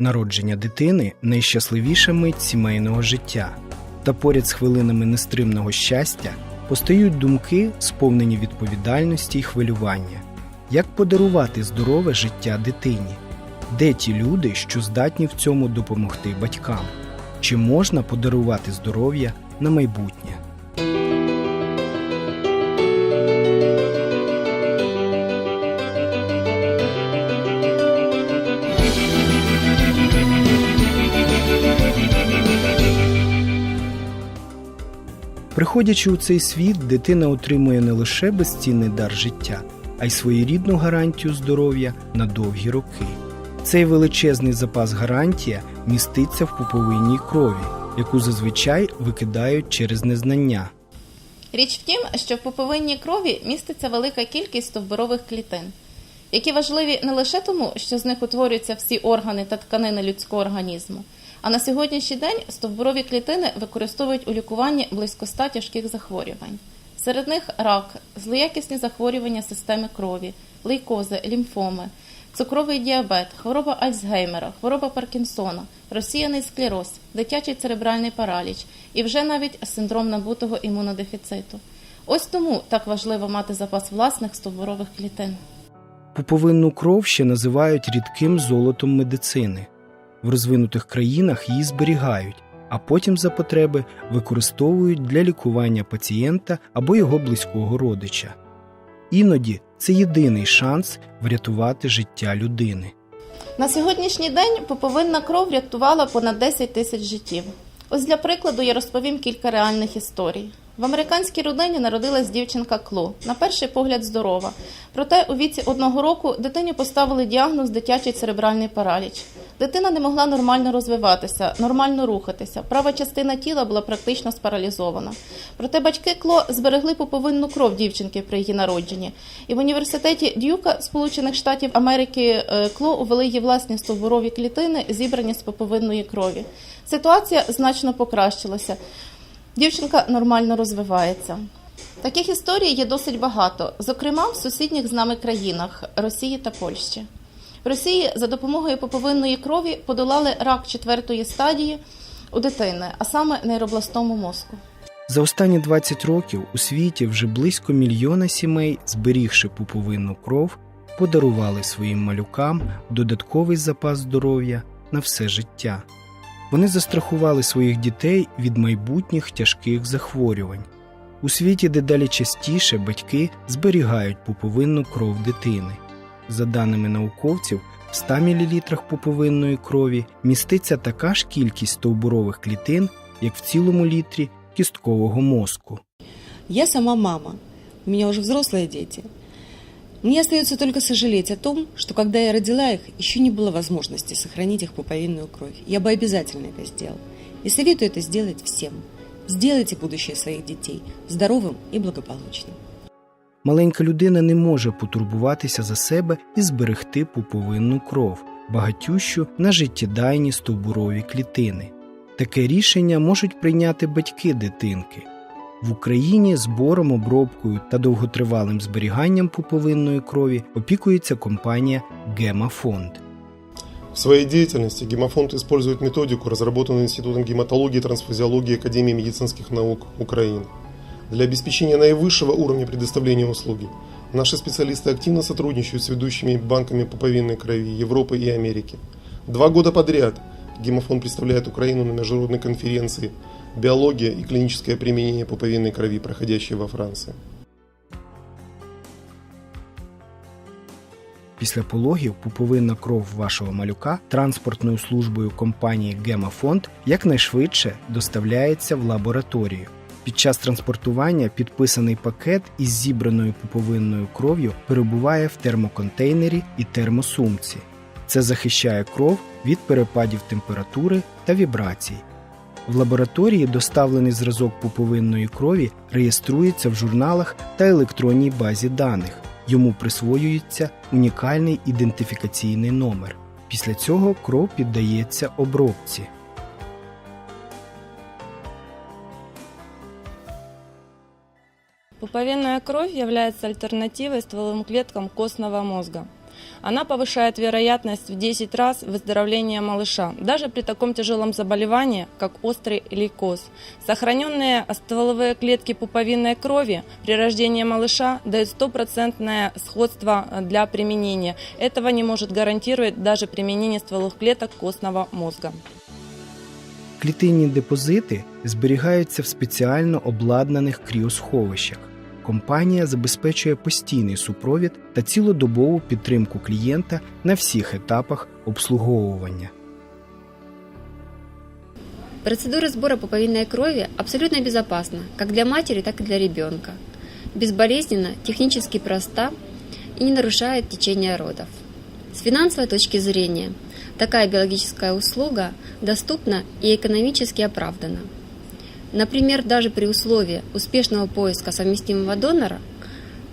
Народження дитини найщасливіша мить сімейного життя. Та поряд з хвилинами нестримного щастя постають думки, сповнені відповідальності й хвилювання. Як подарувати здорове життя дитині? Де ті люди, що здатні в цьому допомогти батькам? Чи можна подарувати здоров'я на майбутнє? Приходячи у цей світ, дитина отримує не лише безцінний дар життя, а й своєрідну гарантію здоров'я на довгі роки. Цей величезний запас гарантія міститься в пуповинній крові, яку зазвичай викидають через незнання. Річ в тім, що в пуповинній крові міститься велика кількість стовбурових клітин, які важливі не лише тому, що з них утворюються всі органи та тканини людського організму, а на сьогоднішній день стовбурові клітини використовують у лікуванні близько 100 тяжких захворювань. Серед них рак, злоякісні захворювання системи крові, лейкози, лімфоми, цукровий діабет, хвороба Альцгеймера, хвороба Паркінсона, розсіяний склероз, дитячий церебральний параліч і вже навіть синдром набутого імунодефіциту. Ось тому так важливо мати запас власних стовбурових клітин. Пуповинну кров ще називають рідким золотом медицини. В розвинутих країнах її зберігають, а потім за потреби використовують для лікування пацієнта або його близького родича. Іноді це єдиний шанс врятувати життя людини. На сьогоднішній день пуповинна кров врятувала понад 10 тисяч життів. Ось для прикладу я розповім кілька реальних історій. В американській родині народилась дівчинка Кло, на перший погляд здорова. Проте у віці одного року дитині поставили діагноз дитячий церебральний параліч. Дитина не могла нормально розвиватися, нормально рухатися. Права частина тіла була практично спаралізована. Проте батьки Кло зберегли пуповинну кров дівчинки при її народженні. І в університеті Дюка Сполучених Штатів Америки е, Кло увели її власні стовбурові клітини, зібрані з пуповинної крові. Ситуація значно покращилася. Дівчинка нормально розвивається. Таких історій є досить багато, зокрема в сусідніх з нами країнах Росії та Польщі. В Росії за допомогою поповинної крові подолали рак четвертої стадії у дитини, а саме нейробластому мозку. За останні 20 років у світі вже близько мільйона сімей, зберігши пуповинну кров, подарували своїм малюкам додатковий запас здоров'я на все життя. Вони застрахували своїх дітей від майбутніх тяжких захворювань. У світі дедалі частіше батьки зберігають пуповинну кров дитини. За даними науковців, в 100 мл пуповинної крові міститься така ж кількість стовбурових клітин, як в цілому літрі кісткового мозку. Я сама мама, у меня уже взрослые дети. Мне остается только сожалеть о том, что когда я родила их, еще не было возможности сохранить их пуповинную кровь. Я бы обязательно это сделала. И советую это сделать всем. Сделайте будущее своих детей здоровым и благополучным. Маленька людина не може потурбуватися за себе і зберегти пуповинну кров, багатющу на життєдайні стовбурові клітини. Таке рішення можуть прийняти батьки дитинки. В Україні збором, обробкою та довготривалим зберіганням пуповинної крові опікується компанія Гемафонд. В своей деятельности гемофонд использует методику, разработанную Институтом гематологии и трансфузиологии Академии медицинских наук Украины. Для обеспечения наивысшего уровня предоставления услуги наши специалисты активно сотрудничают с ведущими банками пуповинной крови Европы и Америки. Два года подряд гемофонд представляет Украину на международной конференции «Биология и клиническое применение пуповинной крови», проходящей во Франции. Після пологів пуповинна кров вашого малюка транспортною службою компанії Гемафонд якнайшвидше доставляється в лабораторію. Під час транспортування підписаний пакет із зібраною пуповинною кров'ю перебуває в термоконтейнері і термосумці. Це захищає кров від перепадів температури та вібрацій. В лабораторії доставлений зразок пуповинної крові реєструється в журналах та електронній базі даних. Йому присвоюється унікальний ідентифікаційний номер. Після цього кров піддається обробці. Пуповинная кровь является альтернативой стволовым клеткам костного мозга. она повышает вероятность в 10 раз выздоровления малыша, даже при таком тяжелом заболевании, как острый лейкоз. Сохраненные стволовые клетки пуповинной крови при рождении малыша дают стопроцентное сходство для применения. Этого не может гарантировать даже применение стволовых клеток костного мозга. Клітинні депозити зберігаються в спеціально обладнаних кріосховищах. Компанія забезпечує постійний супровід та цілодобову підтримку клієнта на всіх етапах обслуговування. Процедура сбора пуповинной крови абсолютно безопасна как для матери, так и для ребенка. Безболезненно, технически проста и не нарушает течение родов. С финансовой точки зрения, такая биологическая услуга доступна и экономически оправдана. Например, даже при условии успешного поиска совместимого донора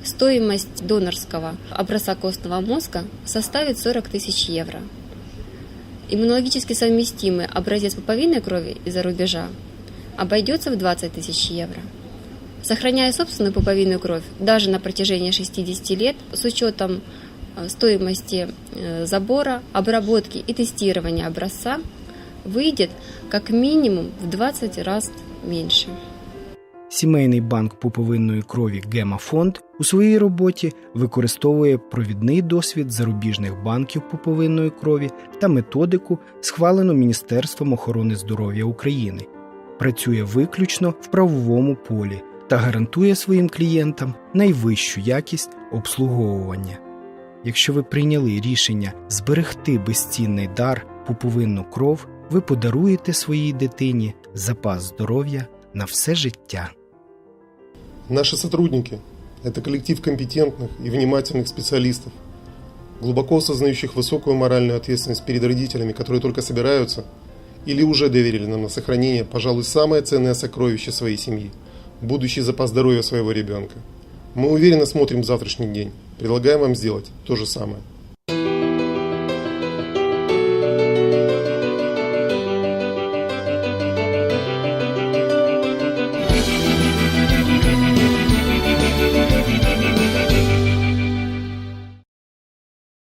стоимость донорского образца костного мозга составит 40 тысяч евро. Иммунологически совместимый образец пуповинной крови из-за рубежа обойдется в 20 тысяч евро. Сохраняя собственную пуповинную кровь даже на протяжении 60 лет с учетом э, стоимости э, забора, обработки и тестирования образца, выйдет как минимум в 20 раз меньше. Сімейний банк пуповинної крові Гемафонд у своїй роботі використовує провідний досвід зарубіжних банків пуповинної крові та методику, схвалену Міністерством охорони здоров'я України. Працює виключно в правовому полі та гарантує своїм клієнтам найвищу якість обслуговування. Якщо ви прийняли рішення зберегти безцінний дар пуповинну кров, ви подаруєте своїй дитині запас здоров'я на все життя. Наши сотрудники – это коллектив компетентных и внимательных специалистов, глубоко осознающих высокую моральную ответственность перед родителями, которые только собираются или уже доверили нам на сохранение, пожалуй, самое ценное сокровище своей семьи – будущий запас здоровья своего ребенка. Мы уверенно смотрим завтрашний день, предлагаем вам сделать то же самое –